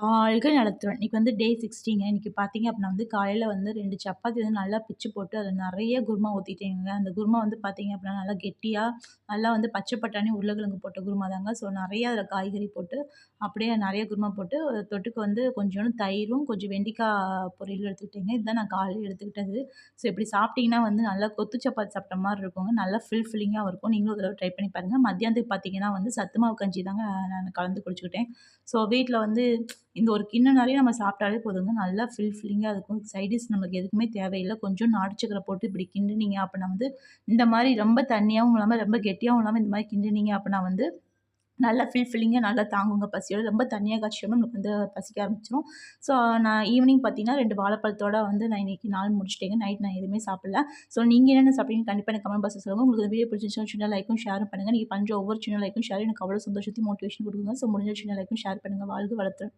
ஆள்கள் நடத்துவேன் இன்னைக்கு வந்து டே சிக்ஸ்டீங்க இன்றைக்கி பார்த்தீங்க அப்படின்னா வந்து காலையில் வந்து ரெண்டு சப்பாத்தி வந்து நல்லா பிச்சு போட்டு அதில் நிறைய குருமா ஊற்றிட்டேங்க அந்த குருமா வந்து பார்த்தீங்க அப்படின்னா நல்லா கெட்டியாக நல்லா வந்து பச்சை பட்டாணி, உருளைக்கிழங்கு போட்ட குருமா தாங்க. ஸோ நிறையா அதில் காய்கறி போட்டு, அப்படியே நிறைய குருமா போட்டு தொட்டுக்கு வந்து கொஞ்சோண்டு தயிரும், கொஞ்சம் வெண்டிக்காய் பொரியலும் எடுத்துக்கிட்டேங்க. இதுதான் நான் காலையில் எடுத்துக்கிட்டது. ஸோ இப்படி சாப்பிட்டீங்கன்னா வந்து நல்லா கொத்து சப்பாத்தி சாப்பிட்ட மாதிரி இருக்குங்க. நல்லா ஃபில் ஃபில்லிங்காவும் இருக்கும். நீங்களும் ஒரு ட்ரை பண்ணி பாருங்கள் மத்தியானத்துக்கு பார்த்தீங்கன்னா வந்து சத்து மாவு கஞ்சி தாங்க நான் கலந்து குடிச்சுக்கிட்டேன். ஸோ வீட்டில் வந்து இந்த ஒரு கிண்ணம் நம்ம சாப்பிட்டாலே போதுங்க. நல்லா ஃபில் ஃபில்லிங்கா இருக்கும். சைடிஷ் நம்மளுக்கு நமக்கு எதுக்குமே தேவையில்லை கொஞ்சம் நாட்டு போட்டு இப்படி கிண்டுனீங்க அப்படின்னா வந்து, இந்த மாதிரி ரொம்ப தண்ணியாகவும் இல்லாமல் ரொம்ப கெட்டியாகவும் இல்லாமல் இந்த மாதிரி கிண்டுனீங்க அப்படின்னா வந்து, நல்லா ஃபில்ஃபில்லிங்காக நல்லா தாங்குங்க பசியோட. ரொம்ப தண்ணியாக காய்ச்சியோட நமக்கு வந்து பசிக்க ஆரம்பிச்சிடும் ஸோ நான் ஈவினிங் பார்த்தீங்கன்னா ரெண்டு வாழைப்பழத்தோட வந்து நான் இன்னைக்கு நாள் முடிச்சிட்டேங்க நைட் நான் எதுவுமே சாப்பிடல. ஸோ நீங்கள் என்னென்ன சாப்பிட்டீங்க கண்டிப்பாக எனக்கு கமெண்ட் பாக்ஸ்ல சொல்லுங்கள் உங்களுக்கு வீடியோ பிடிச்சிருந்துச்சுன்னா சின்ன லைக்கும், ஷேர் பண்ணுங்கள் நீங்கள் பண்ணுற ஒவ்வொரு சின்ன லைக்கும், ஷேர் எனக்கு அவ்வளோ சந்தோஷத்தையும், மோட்டிவேஷன் கொடுக்குங்க ஸோ முடிஞ்ச சின்ன லைக்கும், ஷேர் பண்ணுங்கள் வாழ்க வளர்த்து